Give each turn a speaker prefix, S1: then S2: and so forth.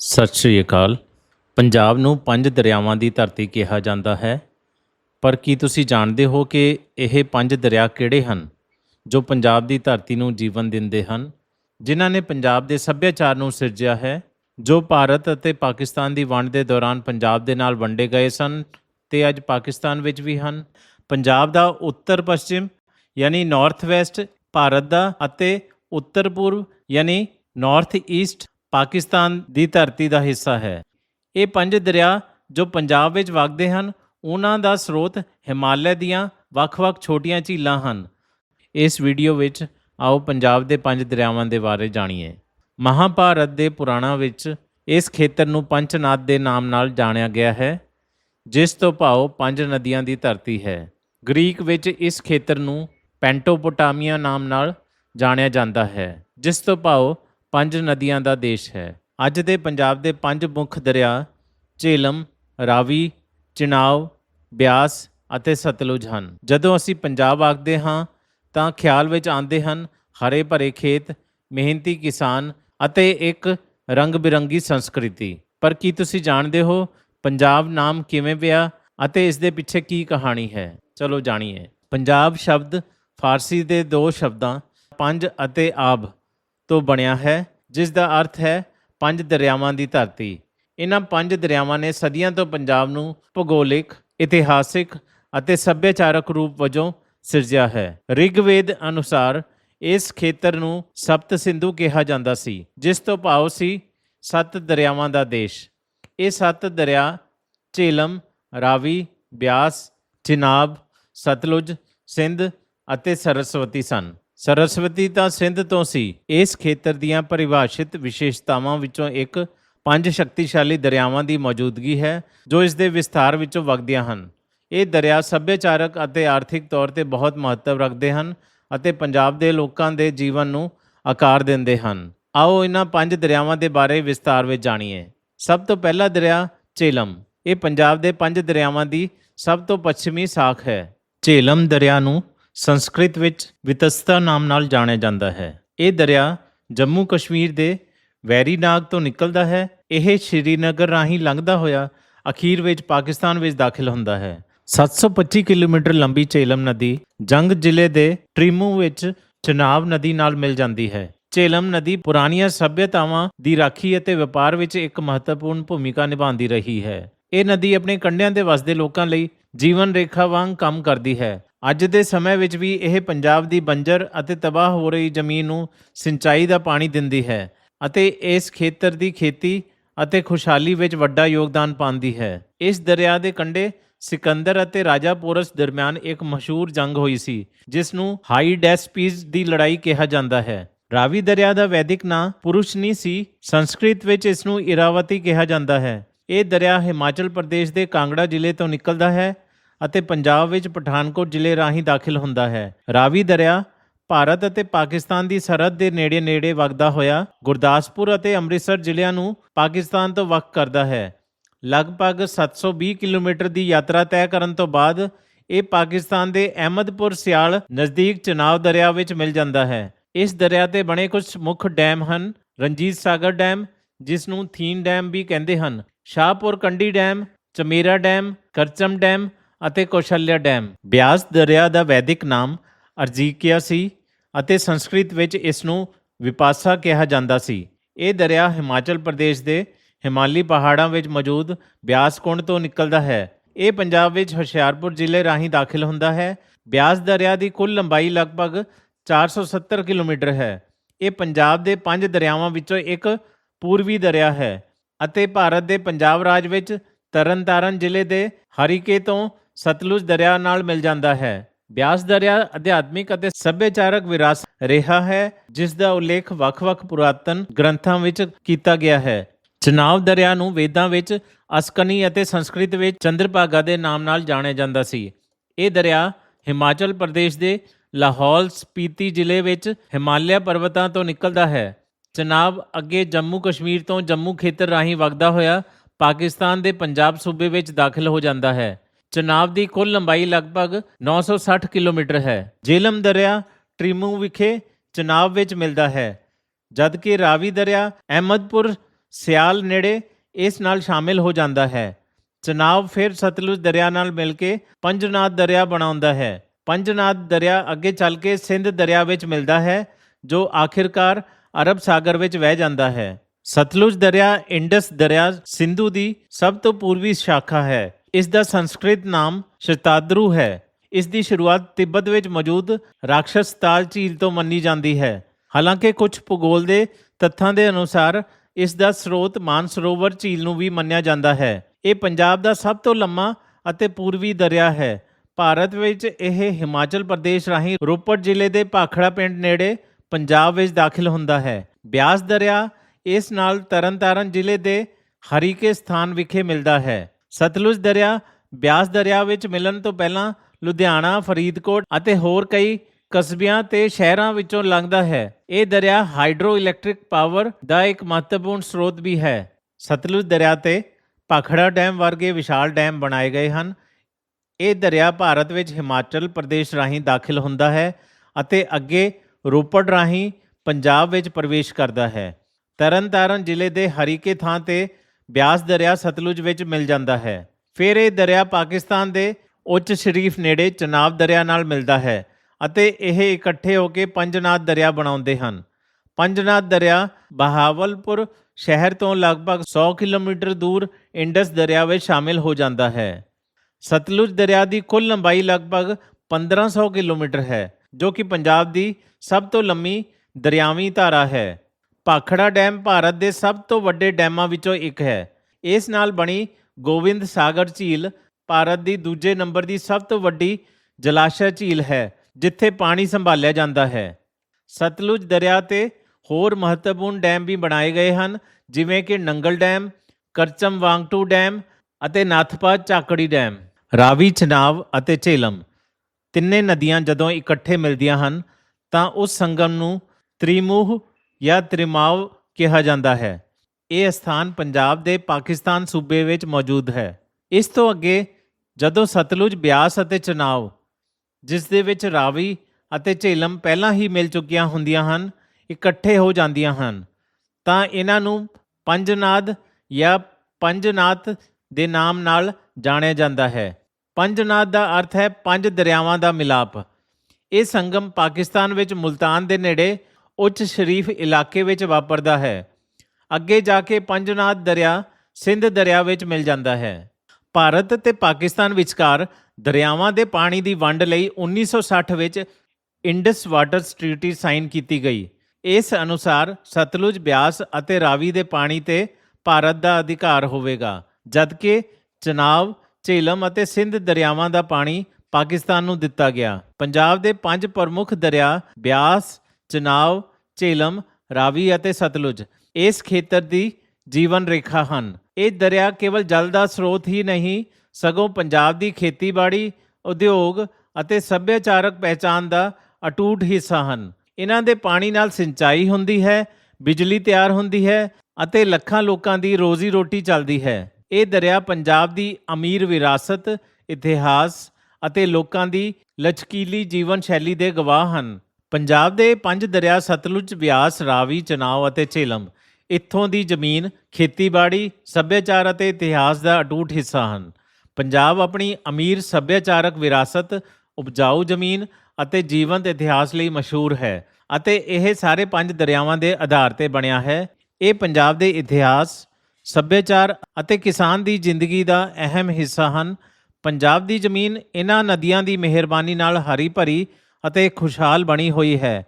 S1: ਸਤਿ ਸ਼੍ਰੀ ਅਕਾਲ। ਪੰਜਾਬ ਨੂੰ ਪੰਜ ਦਰਿਆਵਾਂ ਦੀ ਧਰਤੀ ਕਿਹਾ ਜਾਂਦਾ ਹੈ। ਪਰ ਕੀ ਤੁਸੀਂ ਜਾਣਦੇ ਹੋ ਕਿ ਇਹ ਪੰਜ ਦਰਿਆ ਕਿਹੜੇ ਹਨ, ਜੋ ਪੰਜਾਬ ਦੀ ਧਰਤੀ ਨੂੰ ਜੀਵਨ ਦਿੰਦੇ ਹਨ? ਜਿਨ੍ਹਾਂ ਨੇ ਪੰਜਾਬ ਦੇ ਸੱਭਿਆਚਾਰ ਨੂੰ ਸਿਰਜਿਆ ਹੈ, ਜੋ ਭਾਰਤ ਅਤੇ ਪਾਕਿਸਤਾਨ ਦੀ ਵੰਡ ਦੇ ਦੌਰਾਨ ਪੰਜਾਬ ਦੇ ਨਾਲ ਵੰਡੇ ਗਏ ਸਨ ਤੇ ਅੱਜ ਪਾਕਿਸਤਾਨ ਵਿੱਚ ਵੀ ਹਨ। ਪੰਜਾਬ ਦਾ ਉੱਤਰ ਪੱਛਮ, ਯਾਨੀ ਨਾਰਥ ਵੈਸਟ ਭਾਰਤ ਦਾ ਅਤੇ ਉੱਤਰ ਪੂਰਬ ਯਾਨੀ ਨਾਰਥ ਈਸਟ ਪਾਕਿਸਤਾਨ ਦੀ ਧਰਤੀ ਦਾ ਹਿੱਸਾ ਹੈ। ਇਹ ਪੰਜ ਦਰਿਆ ਜੋ ਪੰਜਾਬ ਵਿੱਚ ਵਗਦੇ ਹਨ, ਉਹਨਾਂ ਦਾ ਸਰੋਤ ਹਿਮਾਲਿਆ ਦੀਆਂ ਵੱਖ-ਵੱਖ ਛੋਟੀਆਂ ਝੀਲਾਂ ਹਨ। ਇਸ ਵੀਡੀਓ ਵਿੱਚ ਆਓ ਪੰਜਾਬ ਦੇ ਪੰਜ ਦਰਿਆਵਾਂ ਦੇ ਬਾਰੇ ਜਾਣੀਏ। ਮਹਾਭਾਰਤ ਦੇ ਪੁਰਾਣਾ ਵਿੱਚ ਇਸ ਖੇਤਰ ਨੂੰ ਪੰਚਨਾਦ ਦੇ ਨਾਮ ਨਾਲ ਜਾਣਿਆ ਗਿਆ ਹੈ, ਜਿਸ ਤੋਂ ਭਾਵ ਪੰਜ ਨਦੀਆਂ ਦੀ ਧਰਤੀ ਹੈ। ਗ੍ਰੀਕ ਵਿੱਚ ਇਸ ਖੇਤਰ ਨੂੰ ਪੈਂਟੋਪੋਟਾਮੀਆ ਨਾਮ ਨਾਲ ਜਾਣਿਆ ਜਾਂਦਾ ਹੈ, ਜਿਸ ਤੋਂ ਭਾਵ ਪੰਜ ਨਦੀਆਂ ਦਾ ਦੇਸ਼ ਹੈ। ਅੱਜ ਦੇ ਪੰਜਾਬ ਦੇ ਪੰਜ ਮੁੱਖ ਦਰਿਆ ਝੇਲਮ, ਰਾਵੀ ਚਿਨਾਬ ਬਿਆਸ ਅਤੇ ਸਤਲੁਜ ਹਨ। ਜਦੋਂ ਅਸੀਂ ਪੰਜਾਬ ਆਖਦੇ ਹਾਂ, ਤਾਂ ਖਿਆਲ ਵਿੱਚ ਆਉਂਦੇ ਹਨ, ਹਰੇ ਭਰੇ ਖੇਤ, ਮਿਹਨਤੀ ਕਿਸਾਨ ਅਤੇ ਇੱਕ ਰੰਗ ਬਿਰੰਗੀ ਸੰਸਕ੍ਰਿਤੀ। ਪਰ ਕੀ ਤੁਸੀਂ ਜਾਣਦੇ ਹੋ ਪੰਜਾਬ ਨਾਮ ਕਿਵੇਂ ਪਿਆ ਅਤੇ ਇਸ ਦੇ ਪਿੱਛੇ ਕੀ ਕਹਾਣੀ ਹੈ? ਚਲੋ ਜਾਣੀਏ। ਪੰਜਾਬ ਸ਼ਬਦ ਫਾਰਸੀ ਦੇ ਦੋ ਸ਼ਬਦਾਂ ਪੰਜ ਅਤੇ ਆਬ। ਤੋਂ ਬਣਿਆ ਹੈ, ਜਿਸ ਦਾ ਅਰਥ ਹੈ ਪੰਜ ਦਰਿਆਵਾਂ ਦੀ ਧਰਤੀ। ਇਹਨਾਂ ਪੰਜ ਦਰਿਆਵਾਂ ਨੇ ਸਦੀਆਂ ਤੋਂ ਪੰਜਾਬ ਨੂੰ ਭੂਗੋਲਿਕ, ਇਤਿਹਾਸਿਕ ਅਤੇ ਸੱਭਿਆਚਾਰਕ ਰੂਪ ਵਜੋਂ ਸਿਰਜਿਆ ਹੈ। ਰਿਗਵੇਦ ਅਨੁਸਾਰ ਇਸ ਖੇਤਰ ਨੂੰ ਸਪਤ ਸਿੰਧੂ ਕਿਹਾ ਜਾਂਦਾ ਸੀ, ਜਿਸ ਤੋਂ ਭਾਵ ਸੀ ਸੱਤ ਦਰਿਆਵਾਂ ਦਾ ਦੇਸ਼। ਇਹ ਸੱਤ ਦਰਿਆ ਝੇਲਮ, ਰਾਵੀ, ਬਿਆਸ ਚਿਨਾਬ ਸਤਲੁਜ, ਸਿੰਧ ਅਤੇ ਸਰਸਵਤੀ ਸਨ। ਸਰਸਵਤੀ ਤਾਂ ਸਿੰਧ ਤੋਂ ਸੀ। ਇਸ ਖੇਤਰ ਦੀਆਂ ਪਰਿਭਾਸ਼ਿਤ ਵਿਸ਼ੇਸ਼ਤਾਵਾਂ ਵਿੱਚੋਂ ਇੱਕ ਪੰਜ ਸ਼ਕਤੀਸ਼ਾਲੀ ਦਰਿਆਵਾਂ ਦੀ ਮੌਜੂਦਗੀ ਹੈ, ਜੋ ਇਸ ਦੇ ਵਿਸਥਾਰ ਵਿੱਚੋਂ ਵਗਦੀਆਂ ਹਨ। ਇਹ ਦਰਿਆ ਸੱਭਿਆਚਾਰਕ ਅਤੇ ਆਰਥਿਕ ਤੌਰ ਤੇ ਬਹੁਤ ਮਹੱਤਵ ਰੱਖਦੇ ਹਨ ਅਤੇ ਪੰਜਾਬ ਦੇ ਲੋਕਾਂ ਦੇ ਜੀਵਨ ਨੂੰ ਆਕਾਰ ਦਿੰਦੇ ਹਨ। ਆਓ ਇਹਨਾਂ ਪੰਜ ਦਰਿਆਵਾਂ ਦੇ ਬਾਰੇ ਵਿਸਤਾਰ ਵਿੱਚ ਜਾਣੀਏ। ਸਭ ਤੋਂ ਪਹਿਲਾ ਦਰਿਆ ਝੇਲਮ ਇਹ ਪੰਜਾਬ ਦੇ ਪੰਜ ਦਰਿਆਵਾਂ ਦੀ ਸਭ ਤੋਂ ਪੱਛਮੀ ਸ਼ਾਖ ਹੈ। ਝੇਲਮ ਦਰਿਆ ਨੂੰ ਸੰਸਕ੍ਰਿਤ ਵਿੱਚ ਵਿਤਸਤਾ ਨਾਮ ਨਾਲ ਜਾਣਿਆ ਜਾਂਦਾ ਹੈ। ਇਹ ਦਰਿਆ ਜੰਮੂ ਕਸ਼ਮੀਰ ਦੇ ਵੈਰੀਨਾਗ ਤੋਂ ਨਿਕਲਦਾ ਹੈ। ਇਹ ਸ਼੍ਰੀਨਗਰ ਰਾਹੀਂ ਲੰਘਦਾ ਹੋਇਆ ਅਖੀਰ ਵਿੱਚ ਪਾਕਿਸਤਾਨ ਵਿੱਚ ਦਾਖਲ ਹੁੰਦਾ ਹੈ। 725 ਕਿਲੋਮੀਟਰ ਲੰਬੀ ਝੇਲਮ ਨਦੀ ਜੰਗ ਜ਼ਿਲ੍ਹੇ ਦੇ ਟ੍ਰਿਮੂ ਵਿੱਚ ਚਨਾਬ ਨਦੀ ਨਾਲ ਮਿਲ ਜਾਂਦੀ ਹੈ। ਝੇਲਮ ਨਦੀ ਪੁਰਾਣੀਆਂ ਸਭਿਅਤਾਵਾਂ ਦੀ ਰਾਖੀ ਅਤੇ ਵਪਾਰ ਵਿੱਚ ਇੱਕ ਮਹੱਤਵਪੂਰਨ ਭੂਮਿਕਾ ਨਿਭਾਉਂਦੀ ਰਹੀ ਹੈ। ਇਹ ਨਦੀ ਆਪਣੇ ਕੰਢਿਆਂ ਦੇ ਵਸਦੇ ਲੋਕਾਂ ਲਈ ਜੀਵਨ ਰੇਖਾ ਵਾਂਗ ਕੰਮ ਕਰਦੀ ਹੈ। ਅੱਜ ਦੇ ਸਮੇਂ ਵਿੱਚ ਵੀ ਇਹ ਪੰਜਾਬ ਦੀ ਬੰਜਰ ਅਤੇ ਤਬਾਹ ਹੋ ਰਹੀ ਜ਼ਮੀਨ ਨੂੰ ਸਿੰਚਾਈ ਦਾ ਪਾਣੀ ਦਿੰਦੀ ਹੈ ਅਤੇ ਇਸ ਖੇਤਰ ਦੀ ਖੇਤੀ ਅਤੇ ਖੁਸ਼ਹਾਲੀ ਵਿੱਚ ਵੱਡਾ ਯੋਗਦਾਨ ਪਾਉਂਦੀ ਹੈ। ਇਸ ਦਰਿਆ ਦੇ ਕੰਢੇ ਸਿਕੰਦਰ ਅਤੇ ਰਾਜਾ ਪੋਰਸ ਦਰਮਿਆਨ ਇੱਕ ਮਸ਼ਹੂਰ ਜੰਗ ਹੋਈ ਸੀ, ਜਿਸ ਨੂੰ ਹਾਈ ਡੈਸਪੀਜ਼ ਦੀ ਲੜਾਈ ਕਿਹਾ ਜਾਂਦਾ ਹੈ। ਰਾਵੀ ਦਰਿਆ ਦਾ ਵੈਦਿਕ ਨਾਂ ਪੁਰੁਸ਼ਨੀ ਸੀ, ਸੰਸਕ੍ਰਿਤ ਵਿੱਚ ਇਸ ਨੂੰ ਇਰਾਵਤੀ ਕਿਹਾ ਜਾਂਦਾ ਹੈ। ਇਹ ਦਰਿਆ ਹਿਮਾਚਲ ਪ੍ਰਦੇਸ਼ ਦੇ ਕਾਂਗੜਾ ਜ਼ਿਲ੍ਹੇ ਤੋਂ ਨਿਕਲਦਾ ਹੈ ਅਤੇ ਪੰਜਾਬ ਵਿੱਚ ਪਠਾਨਕੋਟ ਜ਼ਿਲ੍ਹੇ ਰਾਹੀਂ ਦਾਖਲ ਹੁੰਦਾ ਹੈ। ਰਾਵੀ ਦਰਿਆ, ਭਾਰਤ ਅਤੇ ਪਾਕਿਸਤਾਨ ਦੀ ਸਰਹੱਦ ਦੇ ਨੇੜੇ-ਨੇੜੇ ਵਗਦਾ ਹੋਇਆ ਗੁਰਦਾਸਪੁਰ ਅਤੇ ਅੰਮ੍ਰਿਤਸਰ ਜ਼ਿਲ੍ਹਿਆਂ ਨੂੰ ਪਾਕਿਸਤਾਨ ਤੋਂ ਵੱਖ ਕਰਦਾ ਹੈ। ਲਗਭਗ 720 ਕਿਲੋਮੀਟਰ ਦੀ ਯਾਤਰਾ ਤੈਅ ਕਰਨ ਤੋਂ ਬਾਅਦ ਇਹ ਪਾਕਿਸਤਾਨ ਦੇ ਅਹਿਮਦਪੁਰ ਸਿਆਲ ਨਜ਼ਦੀਕ ਚਨਾਬ ਦਰਿਆ ਵਿੱਚ ਮਿਲ ਜਾਂਦਾ ਹੈ। ਇਸ ਦਰਿਆ ਤੇ ਬਣੇ ਕੁਝ ਮੁੱਖ ਡੈਮ ਹਨ, ਰਣਜੀਤ ਸਾਗਰ ਡੈਮ, ਜਿਸ ਨੂੰ ਥੀਨ ਡੈਮ ਵੀ ਕਹਿੰਦੇ ਹਨ। Shahpur Kandi dam, Chamera dam, Karcham dam ਅਤੇ ਕੌਸ਼ਲਿਆ ਡੈਮ। ਬਿਆਸ ਦਰਿਆ ਦਾ ਵੈਦਿਕ ਨਾਮ ਅਰਜੀਕਿਆ ਸੀ ਅਤੇ ਸੰਸਕ੍ਰਿਤ ਵਿੱਚ ਇਸ ਨੂੰ ਵਿਪਾਸਾ ਕਿਹਾ ਜਾਂਦਾ ਸੀ। ਇਹ ਦਰਿਆ ਹਿਮਾਚਲ ਪ੍ਰਦੇਸ਼ ਦੇ ਹਿਮਾਲੀ ਪਹਾੜਾਂ ਵਿੱਚ ਮੌਜੂਦ ਬਿਆਸ ਕੁੰਡ ਤੋਂ ਨਿਕਲਦਾ ਹੈ। ਇਹ ਪੰਜਾਬ ਵਿੱਚ ਹੁਸ਼ਿਆਰਪੁਰ ਜ਼ਿਲ੍ਹੇ ਰਾਹੀਂ ਦਾਖਲ ਹੁੰਦਾ ਹੈ। ਬਿਆਸ ਦਰਿਆ ਦੀ ਕੁੱਲ ਲੰਬਾਈ ਲਗਭਗ 470 ਕਿਲੋਮੀਟਰ ਹੈ। ਇਹ ਪੰਜਾਬ ਦੇ ਪੰਜ ਦਰਿਆਵਾਂ ਵਿੱਚੋਂ ਇੱਕ ਪੂਰਬੀ ਦਰਿਆ ਹੈ ਅਤੇ ਭਾਰਤ ਦੇ ਪੰਜਾਬ ਰਾਜ ਵਿੱਚ ਤਰਨਤਾਰਨ ਜ਼ਿਲ੍ਹੇ ਦੇ ਹਰੀਕੇ ਤੋਂ ਸਤਲੁਜ ਦਰਿਆ ਨਾਲ ਮਿਲ ਜਾਂਦਾ ਹੈ। ਬਿਆਸ ਦਰਿਆ ਅਧਿਆਤਮਿਕ ਅਤੇ ਸੱਭਿਆਚਾਰਕ ਵਿਰਾਸਤ ਰਿਹਾ ਹੈ, ਜਿਸ ਦਾ ਉਲੇਖ ਵੱਖ-ਵੱਖ ਪੁਰਾਤਨ ਗ੍ਰੰਥਾਂ ਵਿੱਚ ਕੀਤਾ ਗਿਆ ਹੈ। ਚਨਾਵ ਦਰਿਆ ਨੂੰ ਵੇਦਾਂ ਵਿੱਚ, ਅਸਕਨੀ ਅਤੇ ਸੰਸਕ੍ਰਿਤ ਵਿੱਚ ਚੰਦਰਭਾਗਾ ਦੇ ਨਾਮ ਨਾਲ ਜਾਣਿਆ ਜਾਂਦਾ ਸੀ। ਇਹ ਦਰਿਆ ਹਿਮਾਚਲ ਪ੍ਰਦੇਸ਼ ਦੇ ਲਾਹੌਲ ਸਪੀਤੀ ਜ਼ਿਲ੍ਹੇ ਵਿੱਚ ਹਿਮਾਲਿਆ ਪਰਬਤਾਂ ਤੋਂ ਨਿਕਲਦਾ ਹੈ। ਚਨਾਬ ਅੱਗੇ ਜੰਮੂ ਕਸ਼ਮੀਰ ਤੋਂ ਜੰਮੂ ਖੇਤਰ ਰਾਹੀਂ ਵਗਦਾ ਹੋਇਆ ਪਾਕਿਸਤਾਨ ਦੇ ਪੰਜਾਬ ਸੂਬੇ ਵਿੱਚ ਦਾਖਲ ਹੋ ਜਾਂਦਾ ਹੈ। ਚਨਾਬ ਦੀ ਕੁੱਲ ਲੰਬਾਈ ਲਗਭਗ 960 ਕਿਲੋਮੀਟਰ ਹੈ। ਜੇਲਮ ਦਰਿਆ ਟ੍ਰਿਮੂ ਵਿਖੇ ਚਨਾਬ ਵਿੱਚ ਮਿਲਦਾ ਹੈ, ਜਦਕਿ ਰਾਵੀ ਦਰਿਆ ਅਹਿਮਦਪੁਰ, ਸਿਆਲ ਨੇੜੇ ਇਸ ਨਾਲ ਸ਼ਾਮਿਲ ਹੋ ਜਾਂਦਾ ਹੈ। ਚਨਾਬ ਫਿਰ ਸਤਲੁਜ ਦਰਿਆ ਨਾਲ ਮਿਲ ਕੇ ਪੰਜਨਾਦ ਦਰਿਆ ਬਣਾਉਂਦਾ ਹੈ। ਪੰਜਨਾਦ ਦਰਿਆ ਅੱਗੇ ਚੱਲ ਕੇ ਸਿੰਧ ਦਰਿਆ ਵਿੱਚ ਮਿਲਦਾ ਹੈ, ਜੋ ਆਖਿਰਕਾਰ ਅਰਬ ਸਾਗਰ ਵਿੱਚ ਵਹਿ ਜਾਂਦਾ ਹੈ। ਸਤਲੁਜ ਦਰਿਆ ਇੰਡਸ ਦਰਿਆ ਸਿੰਧੂ ਦੀ ਸਭ ਤੋਂ ਪੂਰਬੀ ਸ਼ਾਖਾ ਹੈ। ਇਸ ਦਾ ਸੰਸਕ੍ਰਿਤ ਨਾਮ ਸ਼ਤਾਦਰੂ ਹੈ। ਇਸ ਦੀ ਸ਼ੁਰੂਆਤ ਤਿੱਬਤ ਵਿੱਚ ਮੌਜੂਦ ਰਾਖਸ਼ ਤਾਲ ਝੀਲ ਤੋਂ ਮੰਨੀ ਜਾਂਦੀ ਹੈ। ਹਾਲਾਂਕਿ ਕੁਝ ਭੂਗੋਲ ਦੇ ਤੱਥਾਂ ਦੇ ਅਨੁਸਾਰ ਇਸ ਦਾ ਸਰੋਤ ਮਾਨਸਰੋਵਰ ਝੀਲ ਨੂੰ ਵੀ ਮੰਨਿਆ ਜਾਂਦਾ ਹੈ। ਇਹ ਪੰਜਾਬ ਦਾ ਸਭ ਤੋਂ ਲੰਮਾ ਅਤੇ ਪੂਰਬੀ ਦਰਿਆ ਹੈ। ਭਾਰਤ ਵਿੱਚ ਇਹ ਹਿਮਾਚਲ ਪ੍ਰਦੇਸ਼ ਰਾਹੀਂ ਰੋਪੜ ਜ਼ਿਲ੍ਹੇ ਦੇ ਭਾਖੜਾ ਪਿੰਡ ਨੇੜੇ ਪੰਜਾਬ ਵਿੱਚ ਦਾਖਲ ਹੁੰਦਾ ਹੈ। ਬਿਆਸ ਦਰਿਆ ਇਸ ਨਾਲ ਤਰਨਤਾਰਨ ਜ਼ਿਲ੍ਹੇ ਦੇ ਹਰੀਕੇ ਸਥਾਨ ਵਿਖੇ ਮਿਲਦਾ ਹੈ। ਸਤਲੁਜ ਦਰਿਆ, ਬਿਆਸ ਦਰਿਆ ਵਿੱਚ ਮਿਲਣ ਤੋਂ ਪਹਿਲਾਂ ਲੁਧਿਆਣਾ, ਫਰੀਦਕੋਟ ਅਤੇ ਹੋਰ ਕਈ ਕਸਬਿਆਂ ਤੇ ਸ਼ਹਿਰਾਂ ਵਿੱਚੋਂ ਲੰਘਦਾ ਹੈ। ਇਹ ਦਰਿਆ ਹਾਈਡਰੋ ਇਲੈਕਟ੍ਰਿਕ ਪਾਵਰ ਦਾ ਇੱਕ ਮਹੱਤਵਪੂਰਨ ਸਰੋਤ ਵੀ ਹੈ। ਸਤਲੁਜ ਦਰਿਆ ਤੇ ਭਾਖੜਾ ਡੈਮ ਵਰਗੇ ਵਿਸ਼ਾਲ ਡੈਮ ਬਣਾਏ ਗਏ ਹਨ। ਇਹ ਦਰਿਆ ਭਾਰਤ ਵਿੱਚ ਹਿਮਾਚਲ ਪ੍ਰਦੇਸ਼ ਰਾਹੀਂ ਦਾਖਲ ਹੁੰਦਾ ਹੈ ਅਤੇ ਅੱਗੇ ਰੋਪੜ ਰਾਹੀਂ ਪੰਜਾਬ ਵਿੱਚ ਪ੍ਰਵੇਸ਼ ਕਰਦਾ ਹੈ। ਤਰਨਤਾਰਨ ਜ਼ਿਲ੍ਹੇ ਦੇ ਹਰੀਕੇ ਥਾਂ ਤੇ ਬਿਆਸ ਦਰਿਆ ਸਤਲੁਜ ਵਿੱਚ ਮਿਲ ਜਾਂਦਾ ਹੈ। ਫਿਰ ਇਹ ਦਰਿਆ ਪਾਕਿਸਤਾਨ ਦੇ ਉੱਚ ਸ਼ਰੀਫ ਨੇੜੇ ਚਨਾਬ ਦਰਿਆ ਨਾਲ ਮਿਲਦਾ ਹੈ ਅਤੇ ਇਹ ਇਕੱਠੇ ਹੋ ਕੇ ਪੰਜਨਾਦ ਦਰਿਆ ਬਣਾਉਂਦੇ ਹਨ। ਪੰਜਨਾਦ ਦਰਿਆ ਬਹਾਵਲਪੁਰ ਸ਼ਹਿਰ ਤੋਂ ਲਗਭਗ 100 ਕਿਲੋਮੀਟਰ ਦੂਰ ਇੰਡਸ ਦਰਿਆ ਵਿੱਚ ਸ਼ਾਮਿਲ ਹੋ ਜਾਂਦਾ ਹੈ। ਸਤਲੁਜ ਦਰਿਆ ਦੀ ਕੁੱਲ ਲੰਬਾਈ ਲਗਭਗ 1500 ਕਿਲੋਮੀਟਰ ਹੈ, ਜੋ ਕਿ ਪੰਜਾਬ ਦੀ ਸਭ ਤੋਂ ਲੰਮੀ ਦਰਿਆਵੀ ਧਾਰਾ ਹੈ। ਭਾਖੜਾ ਡੈਮ ਭਾਰਤ ਦੇ ਸਭ ਤੋਂ ਵੱਡੇ ਡੈਮਾਂ ਵਿੱਚੋਂ ਇੱਕ ਹੈ। ਇਸ ਨਾਲ ਬਣੀ ਗੋਬਿੰਦ ਸਾਗਰ ਝੀਲ ਭਾਰਤ ਦੀ ਦੂਜੇ ਨੰਬਰ ਦੀ ਸਭ ਤੋਂ ਵੱਡੀ ਜਲਾਸ਼ਾ ਝੀਲ ਹੈ, ਜਿੱਥੇ ਪਾਣੀ ਸੰਭਾਲਿਆ ਜਾਂਦਾ ਹੈ। ਸਤਲੁਜ ਦਰਿਆ ਤੇ ਹੋਰ ਮਹੱਤਵਪੂਰਨ ਡੈਮ ਵੀ ਬਣਾਏ ਗਏ ਹਨ, ਜਿਵੇਂ ਕਿ ਨੰਗਲ ਡੈਮ, ਕਰਚਮ ਵਾਂਗਟੂ ਡੈਮ ਅਤੇ ਨਾਥਪਾ ਚਾਕੜੀ ਡੈਮ। ਰਾਵੀ ਚਨਾਵ ਅਤੇ ਝੇਲਮ ਤਿੰਨੇ ਨਦੀਆਂ ਜਦੋਂ ਇਕੱਠੇ ਮਿਲਦੀਆਂ ਹਨ, ਤਾਂ ਉਸ ਸੰਗਮ ਨੂੰ ਤ੍ਰਿਮੂਹ ਜਾਂ ਤ੍ਰਿਮਾਵ ਕਿਹਾ ਜਾਂਦਾ ਹੈ। ਇਹ ਸਥਾਨ ਪੰਜਾਬ ਦੇ ਪਾਕਿਸਤਾਨ ਸੂਬੇ ਵਿੱਚ ਮੌਜੂਦ ਹੈ। ਇਸ ਤੋਂ ਅੱਗੇ ਜਦੋਂ ਸਤਲੁਜ, ਬਿਆਸ ਅਤੇ ਚਨਾਵ, ਜਿਸ ਦੇ ਵਿੱਚ ਰਾਵੀ ਅਤੇ ਝੇਲਮ ਪਹਿਲਾਂ ਹੀ ਮਿਲ ਚੁੱਕੀਆਂ ਹੁੰਦੀਆਂ ਹਨ, ਇਕੱਠੇ ਹੋ ਜਾਂਦੀਆਂ ਹਨ, ਤਾਂ ਇਹਨਾਂ ਨੂੰ ਪੰਜਨਾਦ ਜਾਂ ਪੰਜਨਾਤ ਦੇ ਨਾਮ ਨਾਲ ਜਾਣਿਆ ਜਾਂਦਾ ਹੈ। ਪੰਜਨਾਦ ਦਾ ਅਰਥ ਹੈ ਪੰਜ ਦਰਿਆਵਾਂ ਦਾ ਮਿਲਾਪ। ਇਹ ਸੰਗਮ ਪਾਕਿਸਤਾਨ ਵਿੱਚ ਮੁਲਤਾਨ ਦੇ ਨੇੜੇ ਉੱਚ ਸ਼ਰੀਫ ਇਲਾਕੇ ਵਿੱਚ ਵਾਪਰਦਾ ਹੈ। ਅੱਗੇ ਜਾ ਕੇ ਪੰਜਨਾਦ ਦਰਿਆ, ਸਿੰਧ ਦਰਿਆ ਵਿੱਚ ਮਿਲ ਜਾਂਦਾ ਹੈ। ਭਾਰਤ ਤੇ ਪਾਕਿਸਤਾਨ ਵਿਚਕਾਰ ਦਰਿਆਵਾਂ ਦੇ ਪਾਣੀ ਦੀ ਵੰਡ ਲਈ 1960 ਵਿੱਚ ਇੰਡਸ ਵਾਟਰ ਟ੍ਰੀਟੀ ਸਾਈਨ ਕੀਤੀ ਗਈ। ਇਸ ਅਨੁਸਾਰ ਸਤਲੁਜ ਬਿਆਸ ਅਤੇ ਰਾਵੀ ਦੇ ਪਾਣੀ ਤੇ ਭਾਰਤ ਦਾ ਅਧਿਕਾਰ ਹੋਵੇਗਾ, ਜਦਕਿ ਚਨਾਬ ਝੇਲਮ ਅਤੇ ਸਿੰਧ ਦਰਿਆਵਾਂ ਦਾ ਪਾਣੀ ਪਾਕਿਸਤਾਨ ਨੂੰ ਦਿੱਤਾ ਗਿਆ। ਪੰਜਾਬ ਦੇ ਪੰਜ ਪ੍ਰਮੁੱਖ ਦਰਿਆ ਬਿਆਸ ਚਨਾਬ ਝੇਲਮ, ਰਾਵੀ ਅਤੇ ਸਤਲੁਜ। ਇਸ ਖੇਤਰ ਦੀ ਜੀਵਨ ਰੇਖਾ ਹਨ। ਇਹ ਦਰਿਆ ਕੇਵਲ ਜਲ ਦਾ ਸਰੋਤ ਹੀ ਨਹੀਂ, ਸਗੋਂ ਪੰਜਾਬ ਦੀ ਖੇਤੀਬਾੜੀ, ਉਦਯੋਗ ਅਤੇ ਸੱਭਿਆਚਾਰਕ ਪਹਿਚਾਨ ਦਾ ਅਟੂਟ ਹਿੱਸਾ ਹਨ। ਇਹਨਾਂ ਦੇ ਪਾਣੀ ਨਾਲ ਸਿੰਚਾਈ ਹੁੰਦੀ ਹੈ, ਬਿਜਲੀ ਤਿਆਰ ਹੁੰਦੀ ਹੈ ਅਤੇ ਲੱਖਾਂ ਲੋਕਾਂ ਦੀ ਰੋਜ਼ੀ ਰੋਟੀ ਚੱਲਦੀ ਹੈ। ਇਹ ਦਰਿਆ ਪੰਜਾਬ ਦੀ ਅਮੀਰ ਵਿਰਾਸਤ, ਇਤਿਹਾਸ ਅਤੇ ਲੋਕਾਂ ਦੀ ਲਚਕੀਲੀ ਜੀਵਨ ਸ਼ੈਲੀ ਦੇ ਗਵਾਹ ਹਨ। ਪੰਜਾਬ ਦੇ ਪੰਜ ਦਰਿਆ ਸਤਲੁਜ ਬਿਆਸ, ਰਾਵੀ ਚਨਾਬ ਅਤੇ ਝੇਲਮ ਇੱਥੋਂ ਦੀ ਜ਼ਮੀਨ ਖੇਤੀਬਾੜੀ, ਸੱਭਿਆਚਾਰ ਅਤੇ ਇਤਿਹਾਸ ਦਾ ਅਟੂਟ ਹਿੱਸਾ ਹਨ। ਪੰਜਾਬ ਆਪਣੀ ਅਮੀਰ ਸੱਭਿਆਚਾਰਕ ਵਿਰਾਸਤ, ਉਪਜਾਊ ਜ਼ਮੀਨ ਅਤੇ ਜੀਵੰਤ ਇਤਿਹਾਸ ਲਈ ਮਸ਼ਹੂਰ ਹੈ ਅਤੇ ਇਹ ਸਾਰੇ ਪੰਜ ਦਰਿਆਵਾਂ ਦੇ ਆਧਾਰ ਤੇ ਬਣਿਆ ਹੈ। ਇਹ ਪੰਜਾਬ ਦੇ ਇਤਿਹਾਸ, ਸੱਭਿਆਚਾਰ ਅਤੇ ਕਿਸਾਨ ਦੀ ਜ਼ਿੰਦਗੀ ਦਾ ਅਹਿਮ ਹਿੱਸਾ ਹਨ। ਪੰਜਾਬ ਦੀ ਜ਼ਮੀਨ ਇਹਨਾਂ ਨਦੀਆਂ ਦੀ ਮਿਹਰਬਾਨੀ ਨਾਲ ਹਰੀ ਭਰੀ ਅਤੇ ਖੁਸ਼ਹਾਲ ਬਣੀ ਹੋਈ ਹੈ।